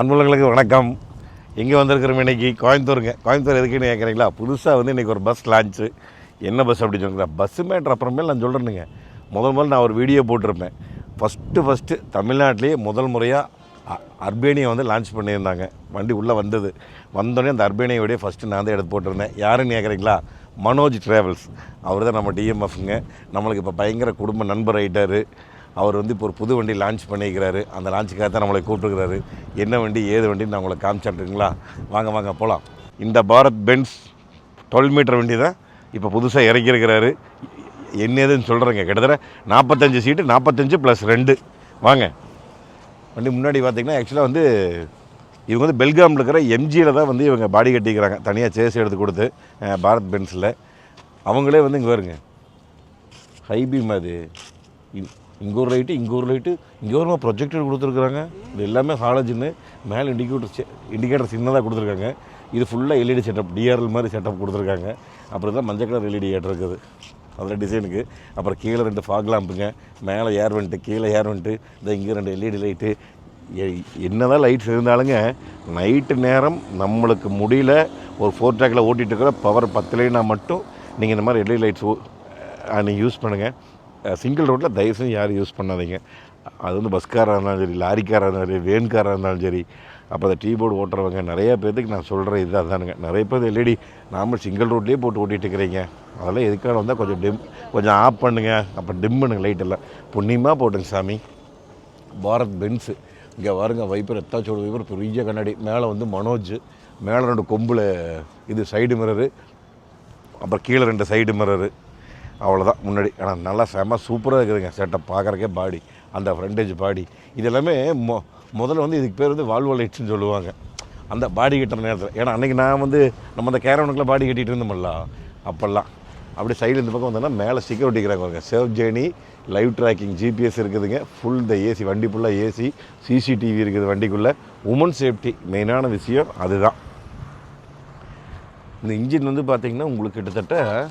அன்புள்ளங்களுக்கு வணக்கம். எங்கே வந்திருக்கிறோம் இன்றைக்கி கோயம்புத்தூருங்க. கோயம்புத்தூர் எதுக்குன்னு கேட்குறீங்களா புதுசாக வந்து இன்றைக்கி ஒரு பஸ் லான்ச்சு என்ன பஸ் அப்படி சொல்லுங்களா பஸ்ஸு மேட்ரு அப்புறமேல் நான் சொல்கிறேனுங்க முதல் முதல் நான் ஒரு வீடியோ போட்டிருப்பேன். ஃபஸ்ட்டு ஃபஸ்ட்டு தமிழ்நாட்டிலேயே முதல் முறையாக அர்பேனியை வந்து லான்ச் பண்ணியிருந்தாங்க. வண்டி உள்ளே வந்தது. வந்தோடனே அந்த அர்பேனியை விட ஃபஸ்ட்டு நான் தான் எடுத்து போட்டிருந்தேன். யாருன்னு கேட்குறீங்களா மனோஜ் ட்ராவல்ஸ் அவர் தான் நம்ம டிஎம்எஃப்ங்க நம்மளுக்கு இப்போ பயங்கர குடும்ப நண்பர் ஆகிட்டார் அவர் வந்து இப்போ ஒரு புது வண்டி லான்ச் பண்ணியிருக்கிறாரு. அந்த லான்ச்சுக்காக தான் நம்மளை கூப்பிட்டுருக்கிறாரு. என்ன வண்டி ஏது வண்டின்னு நான் உங்களை காமிச்சிட்டுங்களா? வாங்க வாங்க போகலாம் இந்த பாரத் பென்ஸ் டுவெல் மீட்டர் வண்டி தான் இப்போ புதுசாக இறக்கியிருக்கிறாரு. என்ன ஏதுன்னு சொல்கிறேங்க கிட்டத்தட்ட நாற்பத்தஞ்சு சீட்டு நாற்பத்தஞ்சு ப்ளஸ் ரெண்டு. வாங்க. வண்டி முன்னாடி பார்த்தீங்கன்னா ஆக்சுவலாக வந்து இவங்க வந்து பெல்காமில் இருக்கிற எம்ஜியில் தான் வந்து இவங்க பாடி கட்டிக்கிறாங்க தனியாக சேஸ் எடுத்து கொடுத்து பாரத் பென்ஸில். அவங்களே வந்து இங்கே வருங்க ஹைபீம் அது. இங்கே ஒரு லைட்டு இங்கே ஒரு லைட்டு இங்கே ஒரு ப்ரொஜெக்டர் கொடுத்துருக்குறாங்க. இது எல்லாமே ஹாலஜின்னு மேலே இண்டிகேட்டர் இண்டிகேட்டர் சின்னதாக கொடுத்துருக்காங்க. இது ஃபுல்லாக எல்இடி செட்டப் டிஆர்எல் மாதிரி செட்டப் கொடுத்துருக்காங்க. அப்புறம் தான் மஞ்சள் கலர் எல்இடி ஏட் இருக்குது. அதில் டிசைனுக்கு அப்புறம் கீழே ரெண்டு ஃபாக் லாம்புங்க மேலே ஏர் வெண்ட்டு கீழே ஏர் வெண்ட்டு இந்த இங்கே ரெண்டு எல்இடி லைட்டு என்னதான் லைட்ஸ் இருந்தாலுங்க நைட்டு நேரம் நம்மளுக்கு முடியல. ஒரு ஃபோர் ட்ராக்கில் ஓட்டிகிட்டு இருக்கிற பவர் பத்துலேன்னா மட்டும் நீங்கள் இந்த மாதிரி எல்இடி லைட்ஸ் நீங்கள் யூஸ் பண்ணுங்கள் சிங்கிள் ரோட்டில் தயவுசெய்து யாரும் யூஸ் பண்ணாதீங்க. அது வந்து பஸ்காராக இருந்தாலும் சரி லாரிக்காராக இருந்தாலும் சரி வேன்காராக இருந்தாலும் சரி அப்போ அந்த டீ போர்டு ஓட்டுறவங்க நிறையா பேர்த்துக்கு நான் சொல்கிற இது அதானுங்க. நிறைய பேர் எல்இடி நார்மல் சிங்கிள் ரோட்லேயே போட்டு ஓட்டிகிட்டு இருக்கிறீங்க. அதெல்லாம் எதுக்காக வந்தால் கொஞ்சம் டிம் கொஞ்சம் ஆஃப் பண்ணுங்க. அப்போ டிம் பண்ணுங்க லைட்டெல்லாம் புண்ணியமாக போட்டுங்க சாமி. பாரத் பென்ஸு இங்கே பாருங்க வைப்பர் எத்தாச்சோட வைப்பர் பெரிய கண்ணாடி. மேலே வந்து மனோஜ் மேலே ரெண்டு கொம்பில் இது சைடு மிரரு அப்புறம் கீழே ரெண்டு சைடு மிரரு அவ்வளோதான் முன்னாடி ஆனால் நல்லா செம சூப்பராக இருக்குதுங்க. செட்டப் பார்க்குறக்கே பாடி அந்த ஃப்ரண்டேஜ் பாடி. இது எல்லாமே மொ முதல்ல வந்து இதுக்கு பேர் வந்து வால்வோ லைட்ஸ்னு சொல்லுவாங்க. அந்த பாடி கட்டுற நேரத்தில். ஏன்னா அன்றைக்கி நான் வந்து நம்ம அந்த கேரவனுக்குலாம் பாடி கட்டிகிட்டு இருந்தோம்ல அப்போல்லாம். அப்படி சைடு இந்த பக்கம் வந்தோன்னா மேலே செக்யூரிட்டி இருக்கிறாங்க safe save journey live tracking GPS இருக்குதுங்க. ஃபுல் இந்த ஏசி வண்டி ஃபுல்லாக ஏசி சிசிடிவி இருக்குது வண்டிக்குள்ளே. உமன் சேஃப்டி மெயினான விஷயம் அதுதான். இந்த இன்ஜின் வந்து பார்த்திங்கன்னா உங்களுக்கு கிட்டத்தட்ட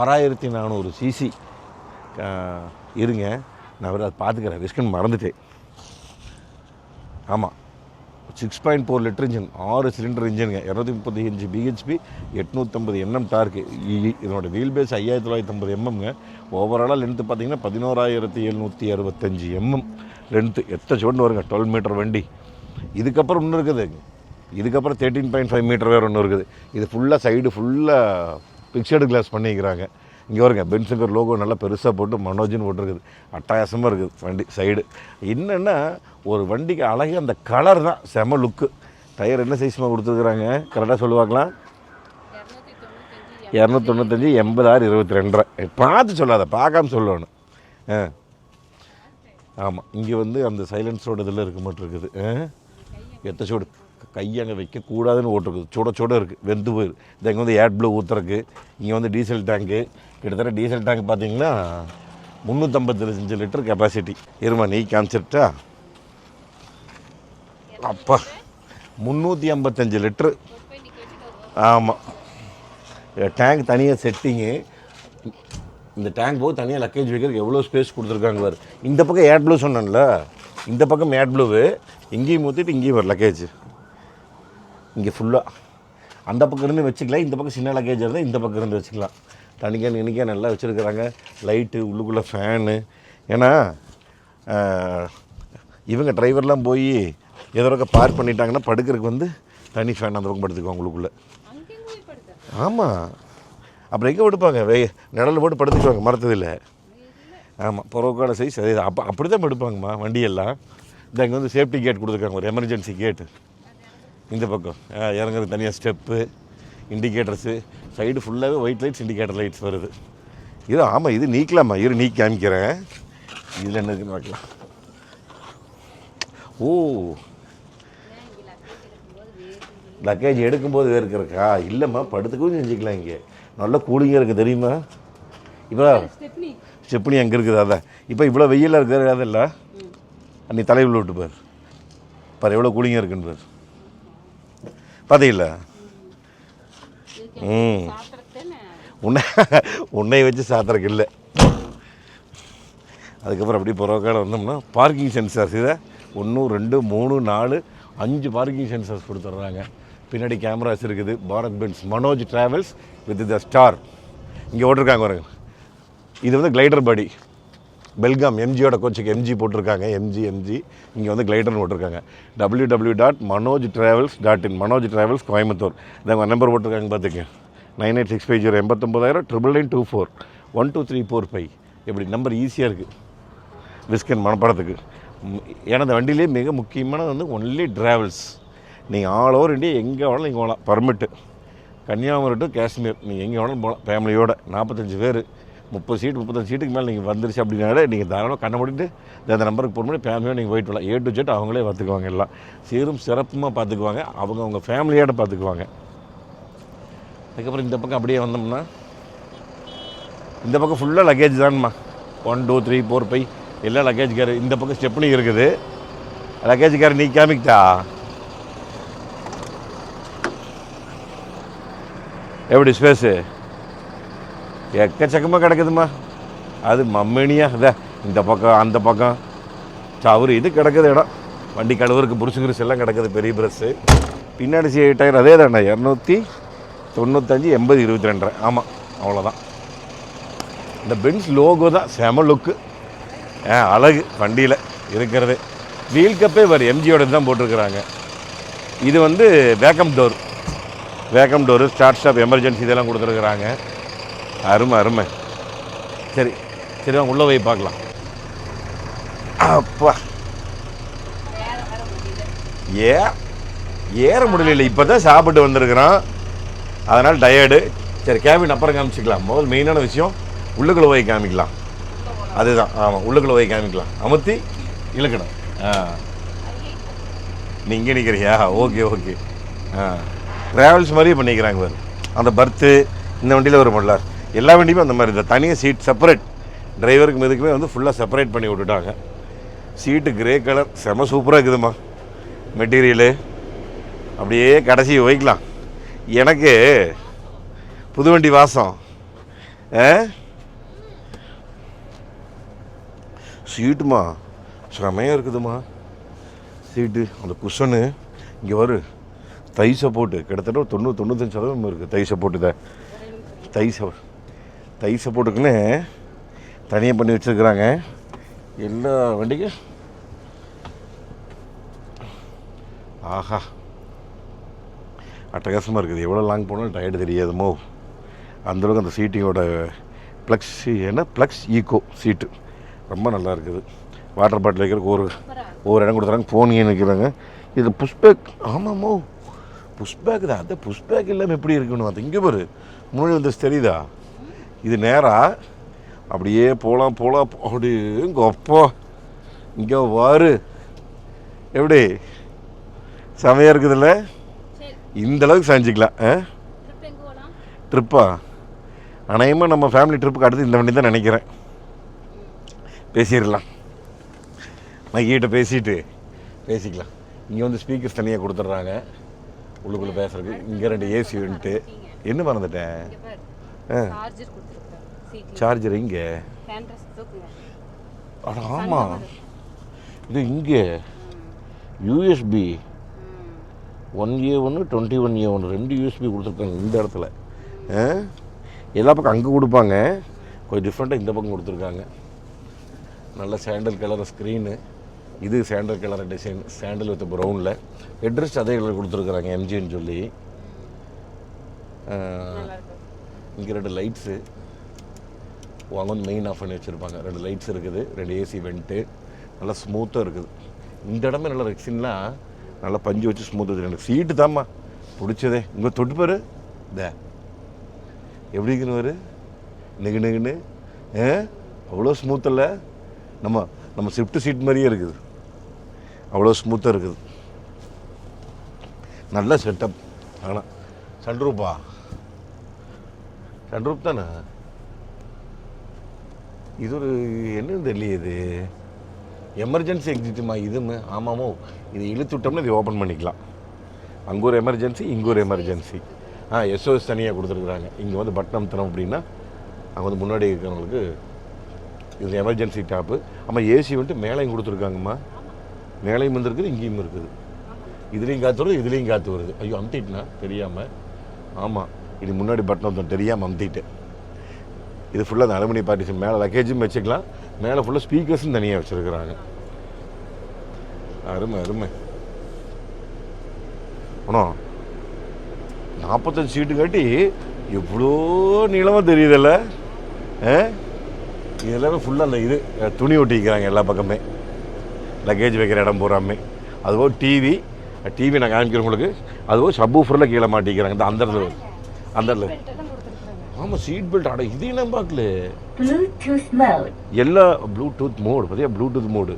ஆறாயிரத்தி நானூறு சிசி. இருங்க. நான் வேறு அதை பார்த்துக்கிறேன். ரிஸ்க்குன்னு மறந்துட்டேன். ஆமாம் six point four litre engine ஆறு சிலிண்டர் இன்ஜினுங்க இரநூத்தி முப்பத்தி அஞ்சு பிஹெச்பி எட்நூற்றம்பது எம்எம் டார்க்கு இதனோட வீல் பேஸ் ஐயாயிரத்தி தொள்ளாயிரத்தி ஐம்பது எம்எம்ங்க ஓவராலாக லென்த்து பார்த்தீங்கன்னா பதினோராயிரத்தி எழுநூற்றி அறுபத்தஞ்சு எம்எம் லென்த்து எத்தனை சோண்டு வருங்க டுவெல் மீட்டர் வண்டி. இதுக்கப்புறம் இன்னும் இருக்குது. இதுக்கப்புறம் தேர்ட்டீன் பாயிண்ட் ஃபைவ் மீட்டர் வேறு ஒன்று இருக்குது. இது ஃபுல்லாக சைடு ஃபுல்லாக பிக்சர்டு கிளாஸ் பண்ணிக்கிறாங்க. இங்கே வருங்க பென்சங்கர் லோகோ நல்லா பெருசாக போட்டு மனோஜின்னு போட்டிருக்குது. அட்டகாசமாக இருக்குது வண்டி சைடு என்னென்னா ஒரு வண்டிக்கு அழகு அந்த கலர் தான் செம லுக்கு டயர் என்ன சைஸ்மாக கொடுத்துருக்குறாங்க? கரெக்டாக சொல்லுவாங்களா? இரநூத்தொண்ணூத்தஞ்சு எண்பதாறு இருபத்தி ரெண்டரை பார்த்து சொல்லாத பார்க்காம சொல்லணும். ஆ. ஆமாம் இங்கே வந்து அந்த சைலன்ஸோட இதில் இருக்க மட்டும் இருக்குது. ஆ? எத்த சூடு. கையை அங்கே வைக்கக்கூடாதுன்னு ஓட்டுருக்கு சுட சுட இருக்குது வெந்து போயிருக்கு இது இங்கே வந்து ஏட் ப்ளூ ஊற்றுறக்கு இங்கே வந்து டீசல் டேங்க்கு கிட்டத்தட்ட டீசல் டேங்க் பார்த்தீங்கன்னா முந்நூற்றம்பத்தஞ்சு லிட்டர் கெப்பாசிட்டி இருமா நீ காமிச்சிட்டா அப்பா முந்நூற்றி ஐம்பத்தஞ்சு லிட்ரு ஆமாம் டேங்க் தனியாக செட்டிங்கு இந்த டேங்க் போது தனியாக லக்கேஜ் வைக்கிறதுக்கு எவ்வளோ ஸ்பேஸ் கொடுத்துருக்காங்க பாரு. இந்த பக்கம் ஏட் ப்ளூ சொன்னேன்ல. இந்த பக்கம் ஏட் ப்ளூவு. இங்கேயும் ஊற்றிட்டு இங்கேயும் வரும் லக்கேஜ் இங்கே ஃபுல்லாக அந்த பக்கம் இருந்து வச்சுக்கலாம் இந்த பக்கம் சின்ன லக்கேஜ் இருந்தால் இந்த பக்கம் இருந்து வச்சுக்கலாம். தனிக்காக நினைக்க நல்லா வச்சுருக்குறாங்க. லைட்டு உள்ளுக்குள்ளே ஃபேனு ஏன்னா இவங்க டிரைவர்லாம் போய் எதோ பார்க் பண்ணிட்டாங்கன்னா படுக்கிறதுக்கு வந்து தனி ஃபேன் அந்த பக்கம் படுத்துக்குவாங்க உள்ளுக்குள்ளே. ஆமாம் அப்புறம் எங்கே படுப்பாங்க? வே நிழல் போட்டு படுத்துக்குவாங்க மரத்ததில் ஆமாம் புறவுக்கான சைஸ் அதே அப்போ அப்படி தான் படுப்பாங்கம்மா வண்டியெல்லாம். இந்த இங்கே வந்து சேஃப்டி கேட் கொடுத்துருக்காங்க ஒரு எமர்ஜென்சி கேட்டு இந்த பக்கம். இறங்குறது தனியாக ஸ்டெப்பு இண்டிகேட்டர்ஸு சைடு ஃபுல்லாகவே ஒயிட் லைட்ஸ் இண்டிகேட்டர் லைட்ஸ் வருது. இது ஆமாம் இது நீக்கலாமா? இரு நீ காமிக்கிறேன். இதில் என்ன இருக்குன்னு பார்க்கலாம். ஓ. லக்கேஜ் எடுக்கும்போது வேர்க்கிறக்கா இல்லைம்மா படுத்துக்கவும் செஞ்சுக்கலாம் இங்கே. நல்ல கூலிங்காக இருக்குது தெரியுமா? இப்போ ஸ்டெப்னி அங்கே இருக்குது? அதான் இப்போ இவ்வளோ வெயிலாக இருக்குது? அதில்ல நீ தலைவில் விட்டு பார். பாரு எவ்வளோ கூலிங்காக இருக்குன்னு பார். பார்த்தீங்களா ம். உன்னை உன்னை வச்சு சாத்துறதுக்கு இல்லை. அதுக்கப்புறம் அப்படியே புறக்கால வந்தோம்னா பார்க்கிங் சென்சார்ஸ் இதை ஒன்று ரெண்டு மூணு நாலு அஞ்சு பார்க்கிங் சென்சர்ஸ் கொடுத்துட்றாங்க. பின்னாடி கேமராஸ் இருக்குது. Bharat Benz Manoj travels with the star இங்கே ஓட்டிருக்காங்க பாருங்க. இது வந்து கிளைடர் பாடி பெல்காம் எம்ஜியோட கோச்சுக்கு எம்ஜி போட்டிருக்காங்க. எம்ஜி எம்ஜி இங்கே வந்து கிளைடர்னு போட்டிருக்காங்க. W W dot Manoj travels dot in Manoj travels Coimbatore இதாங்க நம்பர் போட்டிருக்காங்க பார்த்துக்க nine eight six five zero எண்பத்தொம்போதாயிரம் triple nine two four one two three four five இப்படி நம்பர் ஈஸியாக இருக்குது விஸ்கன் மனப்பாடத்துக்கு. எனது வண்டியிலே மிக முக்கியமானது வந்து ஒன்லி ட்ராவல்ஸ் நீங்கள் ஆல் ஓவர் இண்டியா எங்கே வேணாலும் நீங்கள் போகலாம். பர்மிட்டு கன்னியாகுமரி டு காஷ்மீர் நீங்கள் எங்கே வேணாலும் போகலாம். ஃபேமிலியோடு நாற்பத்தஞ்சு பேர். முப்பது சீட் முப்பத்தஞ்சு சீட்டுக்கு மேலே நீங்கள் வந்துருச்சு அப்படின்னாலே நீங்கள் தாராளமாக கண்ணை முடிட்டு இந்த அந்த நம்பருக்கு போன மாதிரி ஃபேமிலியாக நீங்கள் போயிட்டு வரலாம். ஏ டு ஜெட் அவங்களே பார்த்துக்குவாங்க எல்லாம். சீரும் சிறப்புமாக பார்த்துக்குவாங்க அவங்க அவங்க ஃபேமிலியோட பார்த்துக்குவாங்க அதுக்கப்புறம் இந்த பக்கம் அப்படியே வந்தோம்னா இந்த பக்கம் ஃபுல்லாக லக்கேஜ் தான்மா. One two three four five எல்லாம் லக்கேஜ் கார் இந்த பக்கம் ஸ்டெப்னி இருக்குது. லக்கேஜ் கேர் நீ காமிக்கிட்டா எப்படி ஸ்பேஸு எக்கச்சக்கமாக கிடக்குதுமா அது மம்மினியாக இதா இந்த பக்கம் அந்த பக்கம். சவுறு இது கிடக்குது இடம். வண்டி கழுவுறதுக்கு புருஷுங்கிருஸ் எல்லாம் கிடக்குது பெரிய ப்ரெஸ்ஸு பின்னாடி சி டயர் அதே தானே இரநூத்தி தொண்ணூத்தஞ்சு எண்பது இருபத்தி ரெண்டரை ஆமாம் அவ்வளோதான் இந்த பென்ஸ் லோகோ தான் செம லுக்கு ஆ அழகு வண்டியில் இருக்கிறது. வீல் கப்பே வர எம்ஜியோட தான் போட்டிருக்கிறாங்க. இது வந்து vacuum door vacuum door start stop emergency இதெல்லாம் கொடுத்துருக்குறாங்க. அருமை அருமை. சரி சரி வாங்க உள்ளே போய் பார்க்கலாம். அப்பா. ஏ ஏற முடியல இப்போ தான் சாப்பிட்டு வந்திருக்கிறோம் அதனால் டயர்டு சரி கேபின் அப்புறம் காமிச்சிக்கலாம். முதல் மெயினான விஷயம் உள்ளுக்குள்ள போய் காமிக்கலாம். அதுதான் ஆமாம் உள்ளுக்குள்ள போய் காமிக்கலாம். அமுத்தி இழுக்கணும். ஆ. நீ இங்கே நிற்கிறியா ஓகே ஓகே. ஆ. ட்ராவல்ஸ் மாதிரியே பண்ணிக்கிறாங்க பாரு. அந்த பர்த்து இந்த வண்டியில் ஒரு மொல்லார் எல்லா வண்டியுமே அந்த மாதிரி தான். தனியாக சீட் செப்பரேட் டிரைவருக்கு இதுக்குமே வந்து ஃபுல்லாக செப்பரேட் பண்ணி விட்டுட்டாங்க. சீட்டு கிரே கலர் செம சூப்பராக இருக்குதுமா மெட்டீரியலு அப்படியே கடைசி வைக்கலாம். எனக்கு புது வண்டி வாசம். ஆ? சீட்டுமா செமையாக இருக்குதுமா சீட்டு அந்த குஷனு இங்கே வரும் தை சப்போர்ட்டு கிட்டத்தட்ட ஒரு தொண்ணூறு தொண்ணூத்தஞ்சு சதவீதம் இருக்குது தை சப்போர்ட்டு தான் தை ச தை சப்போர்ட்டுக்குன்னு தனியாக பண்ணி வச்சுருக்குறாங்க. எல்லா வண்டிக்கும். ஆஹா. அட்டகாசமாக இருக்குது. எவ்வளோ லாங் போனாலும் டயர்டு தெரியாதுமோ அந்தளவுக்கு அந்த சீட்டிங்கோட ப்ளக்ஸ் என்ன? ப்ளக்ஸ் ஈகோ சீட்டு ரொம்ப நல்லா இருக்குது. வாட்டர் பாட்டில் வைக்கிறதுக்கு ஒரு ஒவ்வொரு இடம் கொடுத்துறாங்க ஃபோன் நிற்கிறாங்க இது புஷ்பேக் ஆமாமோ புஷ்பேக் தான். அது புஷ்பேக் இல்லாமல் எப்படி இருக்குன்னு அது இங்கே பாரு. முன்னாடி வந்து தெரியுதா இது நேராக அப்படியே போகலாம் போகலாம் அப்படி இங்கே அப்பா இங்கே வாரு. எப்படி? செமையாக இருக்குதுல்ல? இந்த அளவுக்கு செஞ்சுக்கலாம் ட்ரிப்பா அநேகமாக நம்ம ஃபேமிலி ட்ரிப்புக்கு அடுத்து இந்த வண்டி தான் நினைக்கிறேன். பேசிடலாம். மைக்கிட்ட பேசிட்டு பேசிக்கலாம். இங்கே வந்து ஸ்பீக்கர்ஸ் தனியாக கொடுத்துட்றாங்க. உள்ளுக்குள்ளே பேசுறதுக்கு. இங்கே ரெண்டு ஏசி வந்துட்டு. என்ன மறந்துட்டேன்? சார்ஜர் கொடுத்துருக்கேன் சார்ஜர் இங்கே அட ஆமாம் இது இங்கே. யூஎஸ்பி ஒன் ஏ ஒன்று டுவெண்ட்டி ஒன் ஏ ஒன்று ரெண்டு யூஎஸ்பி கொடுத்துருக்காங்க இந்த இடத்துல? எல்லா பக்கம் அங்கே கொடுப்பாங்க. கொஞ்சம் டிஃப்ரெண்ட்டாக இந்த பக்கம் கொடுத்துருக்காங்க. நல்ல சாண்டல் கலர் ஸ்க்ரீனு இது sandal colour design sandal with ப்ரௌனில் headrest அதே கலர் கொடுத்துருக்குறாங்க எம்ஜின்னு சொல்லி. இங்கே ரெண்டு லைட்ஸு அங்கே மெயின் ஆஃப் பண்ணி வச்சுருப்பாங்க. ரெண்டு லைட்ஸ் இருக்குது. ரெண்டு ஏசி வெண்ட்டு நல்லா ஸ்மூத்தாக இருக்குது. இந்த இடமே நல்லா ரெக்ஸின்லாம் நல்லா பஞ்சு வச்சு ஸ்மூத் வச்சு எனக்கு சீட்டு தாம்மா பிடிச்சதே. இங்கே தொட்டு பாரு. இந்த. எப்படி இருக்குன்னு நெகு நெகுன்னு. ஏ அவ்வளோ ஸ்மூத் இல்லை நம்ம நம்ம ஸ்விஃப்ட் சீட் மாதிரியே இருக்குது. அவ்வளோ ஸ்மூத்தாக இருக்குது. நல்ல செட்டப் ஆனால் சன்ரூப்பா சன்ரூப் தானே? இது ஒரு என்னன்னு தெரியல இது. எமர்ஜென்சி எக்ஸிட்டுமா இதுன்னு? ஆமாமோ. இது இழுத்து விட்டோம்னா இது ஓப்பன் பண்ணிக்கலாம். அங்கே ஒரு எமர்ஜென்சி இங்கே ஒரு எமர்ஜென்சி ஆ எஸ்ஓஎஸ் தனியாக கொடுத்துருக்குறாங்க. இங்கே வந்து பட்டன் அமுத்தணும் அப்படின்னா அங்கே வந்து முன்னாடி இருக்கிறவங்களுக்கு இது எமர்ஜென்சி டாப்பு ஆமாம் ஏசி வந்துட்டு மேலையும் கொடுத்துருக்காங்கம்மா. மேலையும் வந்துருக்குது இங்கேயும் இருக்குது. இதுலேயும் காற்று வருது இதுலேயும் காற்று வருது. ஐயோ அமுத்திட்டுனா? தெரியாமல் ஆமாம் இது முன்னாடி பட்டன் ஒருத்தன் தெரியாமல் அமுத்திட்டு. இது ஃபுல்லாக அந்த அலுமினி பார்ட்டிஷன் மேலே லக்கேஜும் வச்சுக்கலாம். மேலே ஃபுல்லாக ஸ்பீக்கர்ஸும் தனியாக வச்சுருக்குறாங்க. அருமை அருமை. ஆனால் நாற்பத்தஞ்சு சீட்டு காட்டி எவ்வளோ நீளமாக தெரியுதில்ல? ஆ? ஃபுல்லாக அந்த இது துணி ஒட்டிக்கிறாங்க எல்லா பக்கமே. லக்கேஜ் வைக்கிற இடம் பூராமே. அதுபோல் டிவி டிவி நான் காமிக்கிறேன் உங்களுக்கு. அதுபோல் சப்பூஃபரில் கீழே மாட்டிக்கிறாங்க. இந்த அந்த இடத்துல அந்த ஆமாம் சீட் பெல்ட் அட இது என்ன பார்க்கல. எல்லா ப்ளூடூத் மோடு பார்த்தியா ப்ளூடூத் மோடு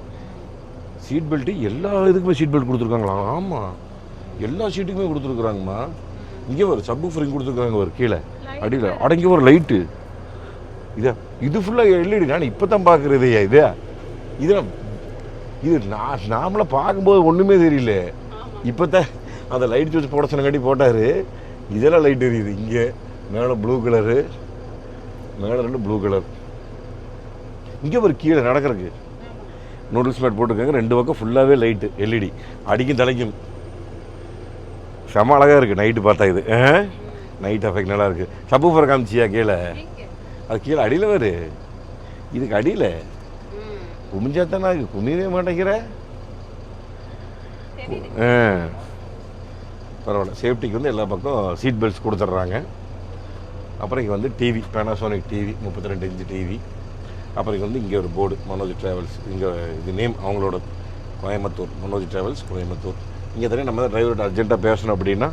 சீட் பெல்ட்டு எல்லா இதுக்குமே சீட் பெல்ட் கொடுத்துருக்காங்களா? ஆமாம் எல்லா சீட்டுக்குமே கொடுத்துருக்குறாங்கம்மா. இங்கே ஒரு சப்பு ஃப்ரிங் கொடுத்துருக்காங்க ஒரு கீழே. அடியில். அடங்கி ஒரு லைட்டு இதா இது ஃபுல்லாக எல்இடி நான் இப்போ தான் பார்க்குறது இது? இதெல்லாம் இது நான் நாமளாக பார்க்கும்போது ஒன்றுமே தெரியல. இப்போ தான் அந்த லைட் சுவிட்ச் போட சொன்னங்காட்டி போட்டார். இதெல்லாம் லைட் எரியுது. இங்கே மேலே ப்ளூ கலரு மேலே ரெண்டு ப்ளூ கலர் இங்கே ஒரு கீழே நடக்கிறதுக்கு. நூடுல்ஸ் மேட் போட்டிருக்காங்க. ரெண்டு பக்கம் ஃபுல்லாகவே லைட்டு எல்இடி அடிக்கும் தலைக்கும். செம அழகாக இருக்குது நைட்டு பார்த்தா இது. நைட் எஃபெக்ட் நல்லா இருக்குது சப்பூஃபர் காமிச்சியா கீழே. அது கீழே அடியில் வரு. இதுக்கு அடியில்? ம். குமிஞ்சா தானே? குமியவே மாட்டேங்கிற. ஆ. பரவாயில்ல. சேஃப்டிக்கு வந்து எல்லா பக்கம் சீட் பெல்ட்ஸ் கொடுத்துட்றாங்க. அப்புறம் இங்கே வந்து டிவி பேனாசோனிக் டிவி முப்பத்தி ரெண்டு இன்ச்சு டிவி அப்புறம் இங்கே வந்து இங்கே ஒரு போர்டு மனோஜ் ட்ராவல்ஸ் இங்கே இது நேம் அவங்களோட கோயம்புத்தூர் மனோஜ் ட்ராவல்ஸ் கோயம்புத்தூர். இங்கே தானே நம்ம தான் டிரைவர்கிட்ட அர்ஜென்ட்டாக பேசணும் அப்படின்னா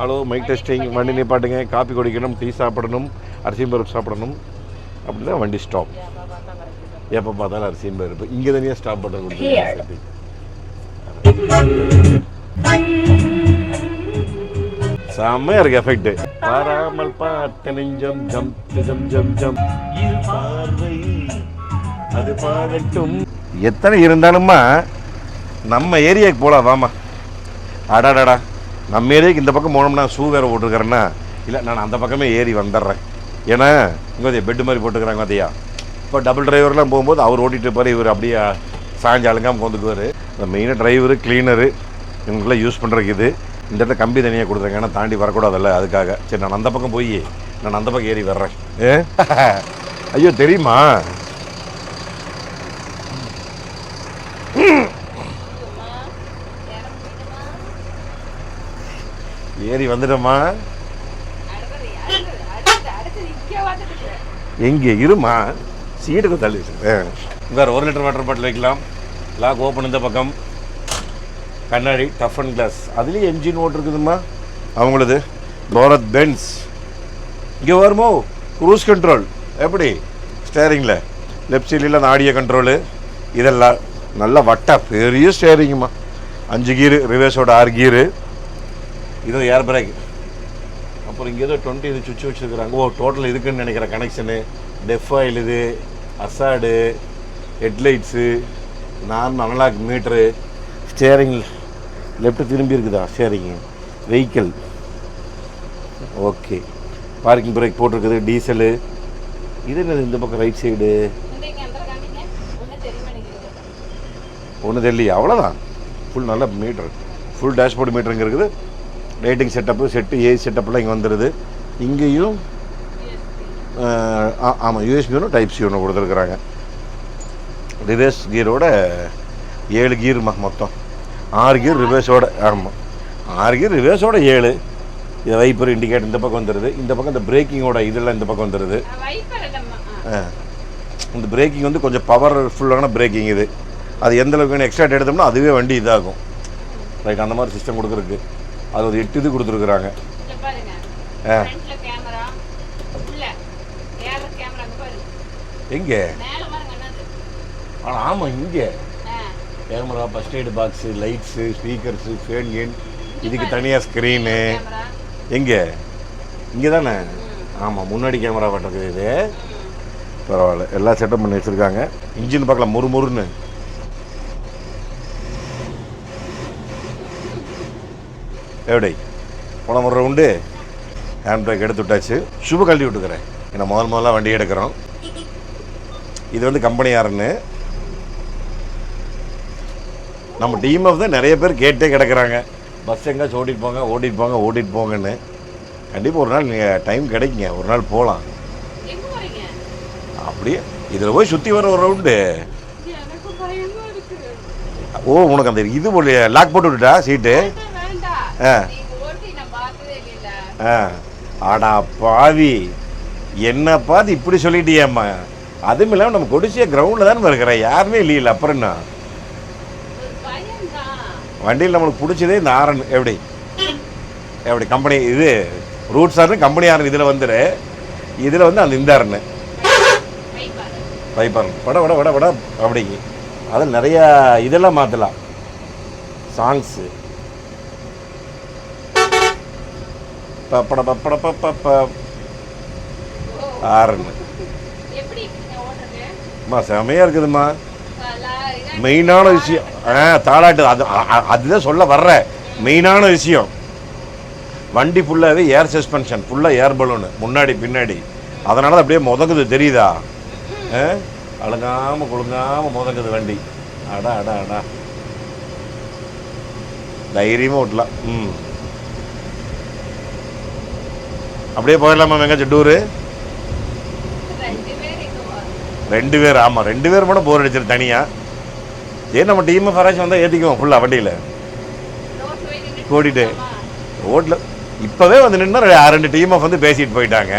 ஹலோ மைக் டெஸ்டிங் வண்டி நிப்பாட்டுங்க. காப்பி குடிக்கணும் டீ சாப்பிடணும் அரிசியும் பருப்பு சாப்பிடணும். அப்படின்னா வண்டி ஸ்டாப் எப்போ பார்த்தாலும் அரிசியும் பருப்பு. இங்கே தனியாக ஸ்டாப். கொடுத்து செம்மையா இருக்கு எஃபெக்ட் பாராமல் பார்த்த நெஞ்சம் ஜம் ஜம் ஜம். ஜம் அது பாடட்டும் எத்தனை இருந்தாலுமா நம்ம ஏரியாவுக்கு போலாம் வாமா அடாடாடா நம்ம ஏரியாவுக்கு இந்த பக்கம் போனோம்னா ஷூ வேற போட்டுருக்கிறேன்னா இல்லை நான் அந்த பக்கமே ஏறி வந்துடுறேன். ஏன்னா இங்கே பெட்டு மாதிரி போட்டுக்கிறாங்க பார்த்தியா இப்போ டபுள் டிரைவர்லாம் போகும்போது அவர் ஓட்டிட்டு இருப்பார் இவர் அப்படியே சாஞ்சு அழுங்காமல் கொண்டுக்குவார் இந்த மெயினாக டிரைவரு கிளீனரு இவங்களுக்குலாம் யூஸ் பண்ணுறதுக்கு இது. இந்த இடத்துல கம்பி தனியாக கொடுத்துருங்க. ஏன்னா தாண்டி வரக்கூடாதுல்ல அதுக்காக. சரி நான் அந்த பக்கம் போய் நான் அந்த பக்கம் ஏறி வர்றேன். ஏ? ஐயோ தெரியுமா? ஏறி வந்துட்டோமா? எங்கே இருமா? சீட்டுக்கு தள்ளி வேறு ஒரு லிட்டர் வாட்டர் பாட்டில் வைக்கலாம். லாக் ஓப்பன் இந்த பக்கம். கண்ணாடி டஃப் அண்ட் கிளாஸ் அதுலேயும் என்ஜின் ஓட்டு இருக்குதுமா அவங்களது பாரத் பென்ஸ் இங்கே வருமோ? க்ரூஸ் கண்ட்ரோல் எப்படி? ஸ்டேரிங்கில் லெஃப்ட் சைடில் அந்த ஆடியோ கண்ட்ரோலு இதெல்லாம் நல்ல வட்டா பெரிய ஸ்டேரிங்குமா அஞ்சு கீரு ரிவர்ஸோட ஆறு கீரு இது ஏர் பிரேக் அப்புறம் இங்கே ஏதோ டுவெண்ட்டி இது சுச்சு வச்சுருக்குறாங்க. ஓ டோட்டல் இதுக்குன்னு நினைக்கிறேன். கனெக்ஷனு டெஃப் ஆயில் இது அசாடு ஹெட்லைட்ஸு நான் அனலாக் மீட்ரு ஸ்டேரிங் லெஃப்ட் திரும்பி இருக்குதா? Steering vehicle okay parking brake போட்டிருக்குது. டீசலு இது என்னது இந்த பக்கம் ரைட் சைடு இங்கே ஒன்றும் தெரியலையே. அவ்வளோதான் ஃபுல் நல்ல மீட்ரு ஃபுல் டேஷ்போர்ட் மீட்டருங்க இருக்குது. லைட்டிங் செட்டப்பு செட்டு ஏசி செட்டப்லாம் இங்கே வந்துடுது இங்கேயும் ஆமாம் யூஎஸ்பி ஒன்று டைப் சி ஒன்று கொடுத்துருக்குறாங்க. ரிவர்ஸ் கியரோட ஏழு கீர்மா மொத்தம். ஆறு ரிவர்ஸோட ஆமாம் ஆறு ரிவர்ஸோட ஏழு. இது வைப்பர் இண்டிகேட்டர் இந்த பக்கம் வந்துடுது இந்த பக்கம் இந்த பிரேக்கிங்கோட இதெல்லாம் இந்த பக்கம் வந்துடுது. இந்த பிரேக்கிங் வந்து கொஞ்சம் பவர்ஃபுல்லான பிரேக்கிங் இது. அது எந்த அளவுக்கு வேணும் எக்ஸ்ட்ரா எடுத்தோம்னா அதுவே வண்டி இதாகும். ரைட் அந்த மாதிரி சிஸ்டம் கொடுக்குறதுக்கு. அது ஒரு எட்டு இது கொடுத்துருக்குறாங்க. ஆ. எங்கே? ஆனால் ஆமாம் இங்கே. Camera first aid box lights speakers fan can இதுக்கு தனியாக ஸ்க்ரீனு எங்கே? இங்கே தானே ஆமாம் முன்னாடி கேமரா பட்டிருக்குது இது. பரவாயில்ல எல்லா செட்டப் பண்ணி வச்சுருக்காங்க. இன்ஜின் பார்க்கலாம் முறு முறுன்னு. எப்படி போன முறை உண்டு? ஹேண்ட் பிரேக் எடுத்து விட்டாச்சு. சுப கழட்டி விட்டுக்கிறேன். ஏன்னா முதல் முதல்ல வண்டி எடுக்கிறோம். இது வந்து கம்பெனி யாருன்னு? நம்ம டீம் ஆஃப் தான் நிறைய பேர் கேட்டே கிடக்குறாங்க. பஸ் எங்கேயாச்சும் ஓட்டிட்டு போங்க ஓட்டிட்டு போங்க ஓட்டிட்டு போங்கன்னு. கண்டிப்பாக ஒரு நாள் நீங்கள் டைம் கிடைக்குங்க. ஒரு நாள் போகலாம் அப்படியே இதில் போய் சுற்றி வர ஒரு ரவுண்டு ஓ உனக்கு அந்த இது லாக் போட்டு விட்டுட்டா சீட்டு ஆ. ஆ. ஆடா பாவி. என்ன பார்த்து இப்படி சொல்லிட்டியேம்மா? அதுவும் இல்லாமல் நம்ம கொடிசிய கிரவுண்டில் தானே இருக்கிற? யாருமே இல்லையில அப்புறம் என்ன? வண்டியில் நம்மளுக்கு பிடிச்சதே இந்த ஆரன் எப்படி எப்படி கம்பெனி இது ரூட் சார்னு கம்பெனி ஆரன் இதில் வந்துரு. இதில் வந்து அந்த இந்த ஆரன் பைப்பாரன் வட வட வட வட அப்படிங்க. அதில் நிறையா இதெல்லாம் மாற்றலாம் சாங்ஸு பப்பட பப்பட பப்ப ஆரன் அம்மா செமையாக இருக்குதும்மா. மெயினான விஷயம். தாளாட்டு அது அதுதான் சொல்ல வர்றேன் மெயினான விஷயம். வண்டி ஃபுல்லாகவே ஏர் சஸ்பென்ஷன் ஃபுல்லாக ஏர் பலூனு முன்னாடி பின்னாடி. அதனால தான் அப்படியே முதங்குது தெரியுதா? அழுங்காமல் குழுங்காமல் முதங்குது வண்டி. அடா அடா அடா. தைரியமாக ஓட்டலாம். ம். அப்படியே போயிடலாமா எங்கேயாச்சும் டூரு ரெண்டு பேர் ஆமாம் ரெண்டு பேர் மட்டும் போர் அடிச்சிரு தனியாக ஏன் நம்ம டீமு ஃபராஜ் வந்தால் ஏற்றிக்குவோம் ஃபுல்லாக வண்டியில்? ஓடிட்டு. ரோட்டில் இப்போவே வந்து நின்று ரெண்டு டீம் வந்து பேசிட்டு போயிட்டாங்க.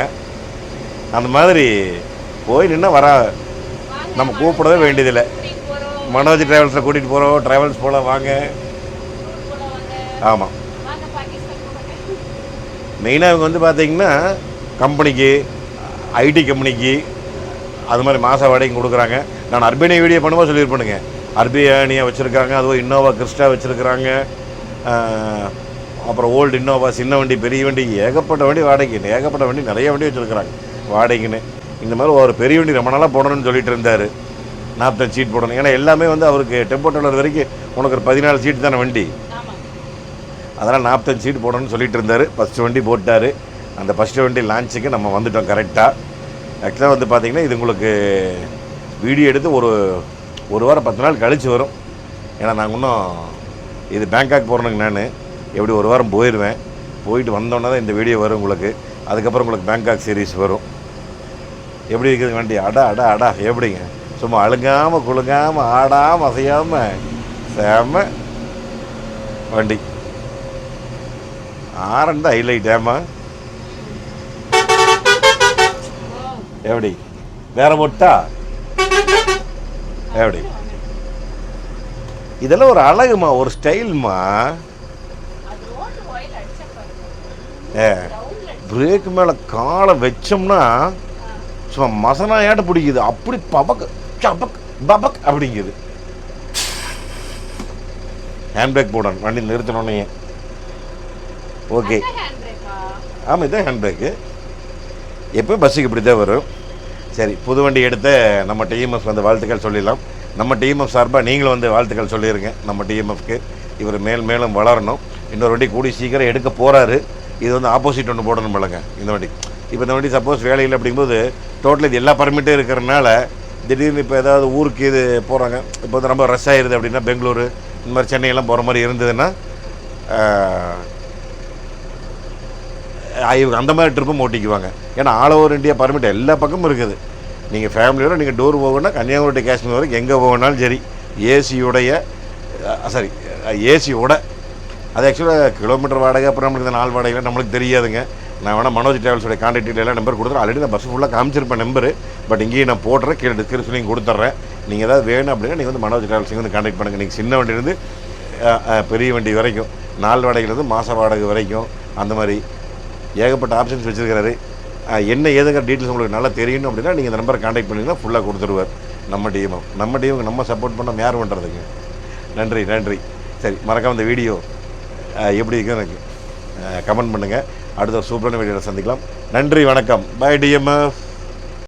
அந்த மாதிரி போய் நின்னா வர நம்ம கூப்பிடவே வேண்டியதில்லை. மனோஜ் டிராவல்ஸில் கூட்டிகிட்டு போகிறோம் டிராவல்ஸ் போல வாங்க. ஆமாம் மெயினாக இவங்க வந்து பார்த்தீங்கன்னா கம்பெனிக்கு ஐடி கம்பெனிக்கு அது மாதிரி மாத வாடகையும் கொடுக்குறாங்க. நான் அர்பேனியா வீடியோ பண்ணும்போது சொல்லியிருப்பேனுங்க. அர்பியானியா வச்சுருக்காங்க அதுவும் இன்னோவா கிறிஸ்டா வச்சுருக்குறாங்க. அப்புறம் ஓல்டு இன்னோவா சின்ன வண்டி பெரிய வண்டி ஏகப்பட்ட வண்டி வாடகைன்னு ஏகப்பட்ட வண்டி நிறைய வண்டி வச்சுருக்குறாங்க வாடகைன்னு இந்த மாதிரி ஒரு பெரிய வண்டி ரொம்ப நாளாக போடணும்னு சொல்லிட்டு இருந்தார். நாற்பத்தஞ்சு சீட் போடணும். ஏன்னா எல்லாமே வந்து அவருக்கு டெம்போ டோலர் வரைக்கும் உனக்கு ஒரு பதினாலு சீட் தானே வண்டி. அதனால் நாற்பத்தஞ்சு சீட் போடணும்னு சொல்லிட்டு இருந்தார். ஃபஸ்ட்டு வண்டி போட்டார். அந்த ஃபஸ்ட்டு வண்டி லான்ச்சுக்கு நம்ம வந்துட்டோம் கரெக்டாக ஆக்சுவலாக வந்து பார்த்திங்கன்னா இது உங்களுக்கு வீடியோ எடுத்து ஒரு ஒரு வாரம் பத்து நாள் கழித்து வரும். ஏன்னா நாங்கள் இன்னும் இது பேங்காக் போகிறனுங்க நான். எப்படி ஒரு வாரம் போயிடுவேன் போயிட்டு வந்தோன்னே தான் இந்த வீடியோ வரும் உங்களுக்கு. அதுக்கப்புறம் உங்களுக்கு பேங்காக் சீரிஸ் வரும். எப்படி இருக்குது வண்டி? அடா அடா அடா. எப்படிங்க? சும்மா அழுங்காமல் குலுங்காமல் ஆடாமல் அசையாமல் செம வண்டி. ஆரன் தான் ஹைலைட் ஏமா எப்படி? வேற மொட்டா எப்படி? இதெல்லாம் ஒரு அழகுமா ஒரு ஸ்டைல்மா. ஏ. பிரேக் மேலே காலை வச்சோம்னா சும்மா மசனாயாட்ட பிடிக்குது. அப்படி பபக் சபக் பபக் அப்படிங்குது. ஹேண்ட்பேக் போடணும். வண்டி நிறுத்தணுன்னே ஓகே? ஆமாம் இதான் ஹேண்ட்பேக்கு எப்போ பஸ்ஸுக்கு இப்படி தான் வரும். சரி புது வண்டி எடுத்த நம்ம டிஎம்எஃப் வந்து வாழ்த்துக்கள் சொல்லிடலாம். நம்ம டிஎம்எஃப் சார்பாக நீங்களும் வந்து வாழ்த்துக்கள் சொல்லிடுங்க நம்ம டிஎம்எஃப்க்கு இவர் மேல் மேலும் வளரணும். இன்னொரு வண்டி கூடி சீக்கிரம் எடுக்க போகிறாரு இது வந்து ஆப்போசிட் ஒன்று போடணும் போலங்க இந்த வண்டி. இப்போ இந்த வண்டி சப்போஸ் வேலையில் அப்படிங்கும்போது டோட்டல் இது எல்லா பர்மிட்டும் இருக்கிறனால திடீர்னு இப்போ ஏதாவது ஊருக்கு இது போகிறாங்க இப்போ வந்து ரொம்ப ரஷ் ஆயிடுது அப்படின்னா பெங்களூரு இந்த மாதிரி சென்னையெல்லாம் போகிற மாதிரி இருந்ததுன்னா அந்த மாதிரி ட்ரிப்பும் ஓட்டிக்குவாங்க. ஏன்னா ஆல் ஓவர் இந்தியா பர்மிட் எல்லா பக்கமும் இருக்குது. நீங்கள் ஃபேமிலியோட நீங்கள் டூர் போகணும்னா கன்னியாகுமரி to காஷ்மீர் வரைக்கும் எங்கே போகணும்னாலும் சரி ஏசியுடைய சாரி ஏசியோட அது ஆக்சுவலாக கிலோமீட்டர் வாடகை அப்புறம் நம்மளுக்கு இந்த நாள் வாடகைலாம் நம்மளுக்கு தெரியாதுங்க. நான் வேணால் மனோஜ் டிராவல்ஸோட கான்டாக்ட் எல்லாம் நம்பர் கொடுத்துறேன். ஆல்ரெடி நான் பஸ் ஃபுல்லாக காமிச்சிருப்பேன் நம்பரு பட் இங்கேயும் நான் போடுறேன் கீழே டிஸ்கிரிப்ஷனையும் கொடுத்துட்றேன் நீங்கள் ஏதாவது வேணும் அப்படின்னா நீங்கள் வந்து மனோஜ் டிராவல்ஸிங்க வந்து கான்டாக்ட் பண்ணுங்கள் நீங்கள் சின்ன வண்டியிலேருந்து பெரிய வண்டி வரைக்கும் நாள் வாடகையிலேருந்து மாத வாடகை வரைக்கும் அந்த மாதிரி ஏகப்பட்ட ஆப்ஷன்ஸ் வச்சுருக்கிறாரு. என்ன ஏதுங்கிற டீட்டெயில்ஸ் உங்களுக்கு நல்லா தெரியணும் அப்படின்னா நீங்கள் இந்த நம்பரை காண்டாக்ட் பண்ணிங்கன்னா ஃபுல்லாக கொடுத்துருவார் நம்ம டீமும் நம்ம டீமுக்கு நம்ம சப்போர்ட் பண்ண யார் பண்ணுறதுங்க நன்றி நன்றி. சரி மறக்காம இந்த வீடியோ எப்படி இருக்கு எனக்கு கமெண்ட் பண்ணுங்கள் அடுத்த ஒரு சூப்பரான வீடியோவில் சந்திக்கலாம். நன்றி வணக்கம். By TMF